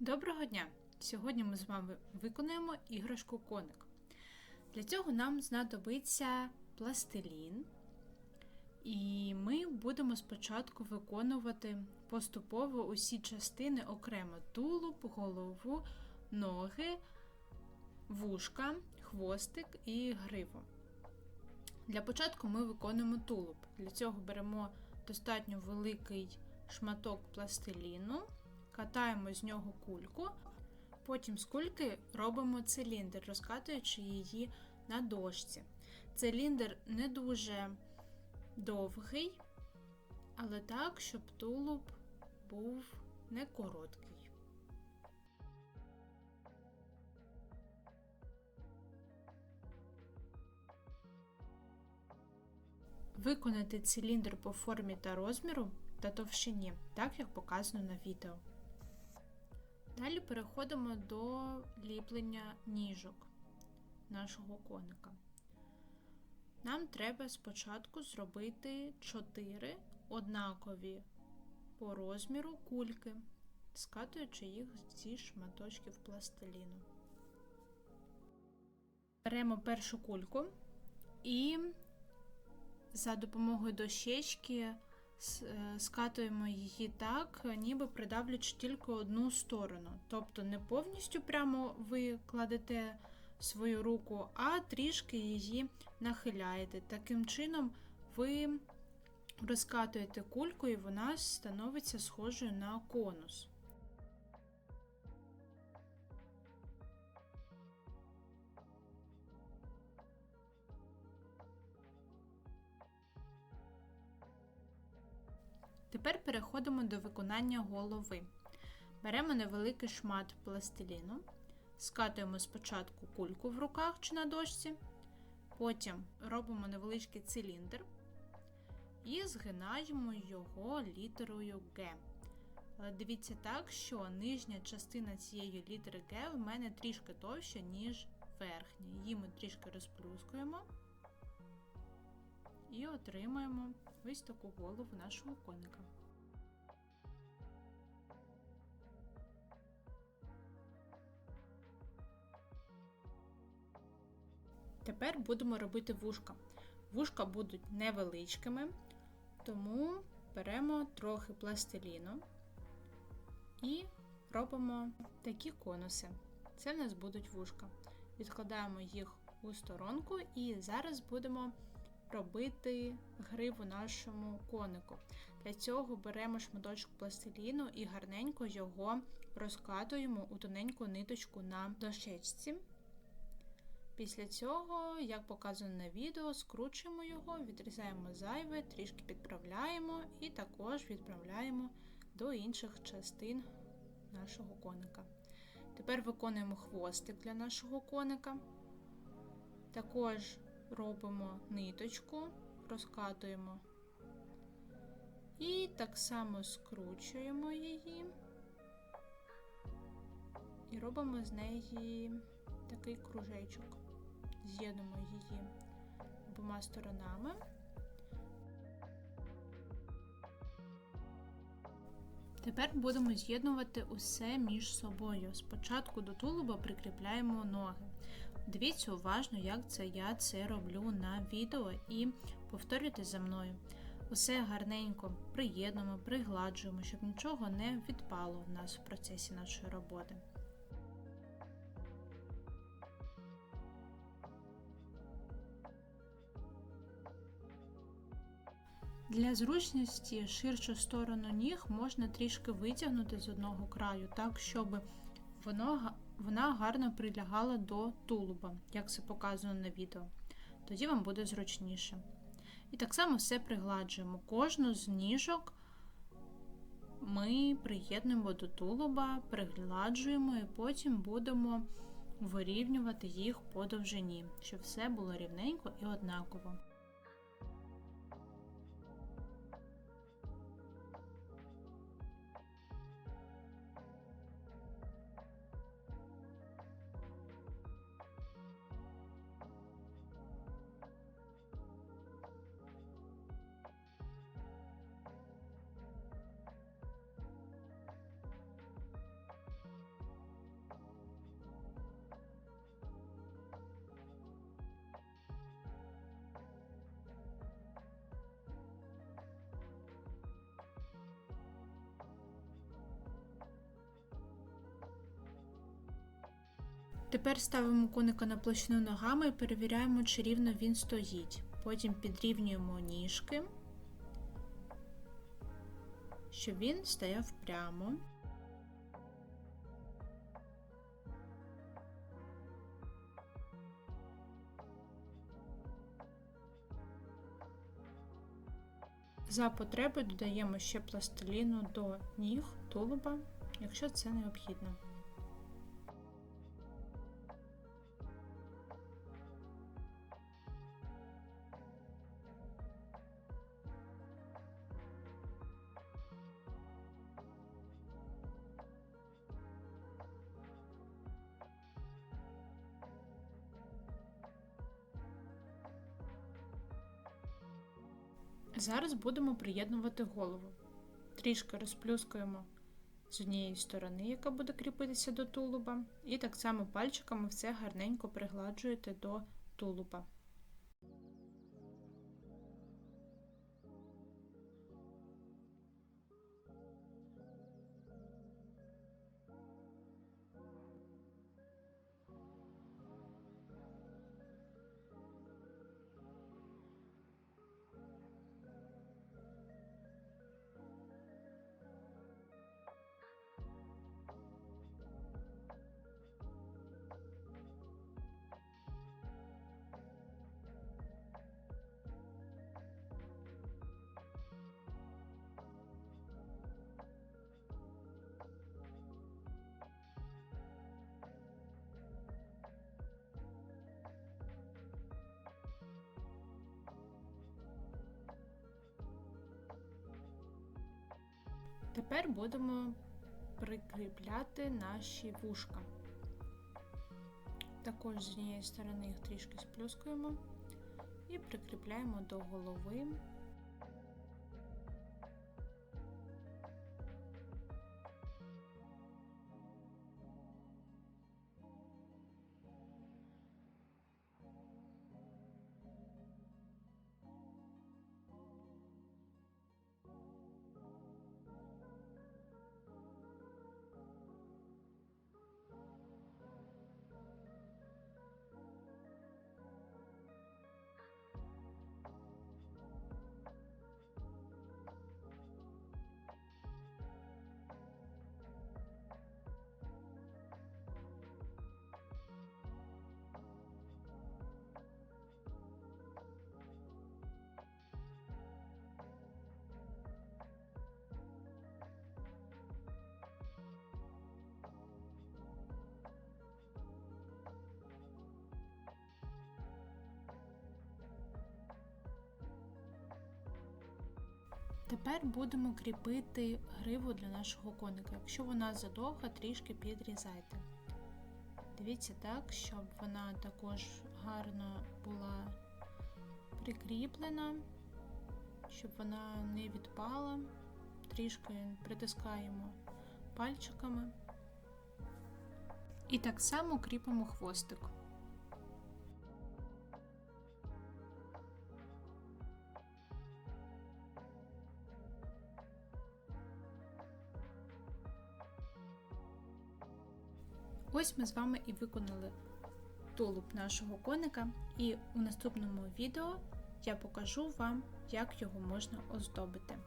Доброго дня! Сьогодні ми з вами виконаємо іграшку коник. Для цього нам знадобиться пластилін, і ми будемо спочатку виконувати поступово усі частини окремо: тулуб, голову, ноги, вушка, хвостик і гриву. Для початку ми виконуємо тулуб. Для цього беремо достатньо великий шматок пластиліну катаємо з нього кульку, потім з кульки робимо циліндр, розкатуючи її на дошці. Циліндр не дуже довгий, але так, щоб тулуб був не короткий. Виконати циліндр по формі та розміру та товщині, так як показано на відео. Далі переходимо до ліплення ніжок нашого коника. Нам треба спочатку зробити 4 однакові по розміру кульки, скатуючи їх зі шматочків пластиліну. Беремо першу кульку і за допомогою дощечки скатуємо її так, ніби придавлюючи тільки одну сторону. Тобто не повністю прямо ви кладете свою руку, а трішки її нахиляєте. Таким чином, ви розкатуєте кульку, і вона становиться схожою на конус. Тепер переходимо до виконання голови. Беремо невеликий шмат пластиліну, скатуємо спочатку кульку в руках чи на дошці, потім робимо невеличкий циліндр і згинаємо його літерою Г. Але дивіться так, що нижня частина цієї літери Г в мене трішки товща, ніж верхня. Її ми трішки розплюскуємо і отримаємо ось таку голову нашого коника. Тепер будемо робити вушка. Вушка будуть невеличкими, тому беремо трохи пластиліну і робимо такі конуси. Це в нас будуть вушка. Відкладаємо їх у сторонку і зараз будемо робити гриву нашому конику. Для цього беремо шматочок пластиліну і гарненько його розкатуємо у тоненьку ниточку на дощечці. Після цього, як показано на відео, скручуємо його, відрізаємо зайве, трішки підправляємо і також відправляємо до інших частин нашого коника. Тепер виконуємо хвостик для нашого коника. Також робимо ниточку, розкатуємо і так само скручуємо її і робимо з неї такий кружечок, з'єднуємо її обома сторонами. Тепер будемо з'єднувати усе між собою. Спочатку до тулуба прикріпляємо ноги. Дивіться уважно, як це я це роблю на відео, і повторюйте за мною. Усе гарненько приєднуємо, пригладжуємо, щоб нічого не відпало в нас в процесі нашої роботи. Для зручності ширшу сторону ніг можна трішки витягнути з одного краю, так, щоб воно, вона гарно прилягала до тулуба, як це показано на відео. Тоді вам буде зручніше. І так само все пригладжуємо. Кожну з ніжок ми приєднуємо до тулуба, пригладжуємо і потім будемо вирівнювати їх по довжині, щоб все було рівненько і однаково. Тепер ставимо коника на площину ногами і перевіряємо, чи рівно він стоїть. Потім підрівнюємо ніжки, щоб він стояв прямо. За потреби додаємо ще пластиліну до ніг, тулуба, якщо це необхідно. Зараз будемо приєднувати голову. Трішки розплюскуємо з однієї сторони, яка буде кріпитися до тулуба, і так само пальчиками все гарненько пригладжуєте до тулуба. Тепер будемо прикріпляти наші вушка. Також з однієї сторони їх трішки сплюскуємо і прикріпляємо до голови. Тепер будемо кріпити гриву для нашого коника. Якщо вона задовга, трішки підрізайте. Дивіться так, щоб вона також гарно була прикріплена, щоб вона не відпала. Трішки притискаємо пальчиками. І так само кріпимо хвостик. Ось ми з вами і виконали тулуб нашого коника, і у наступному відео я покажу вам, як його можна оздобити.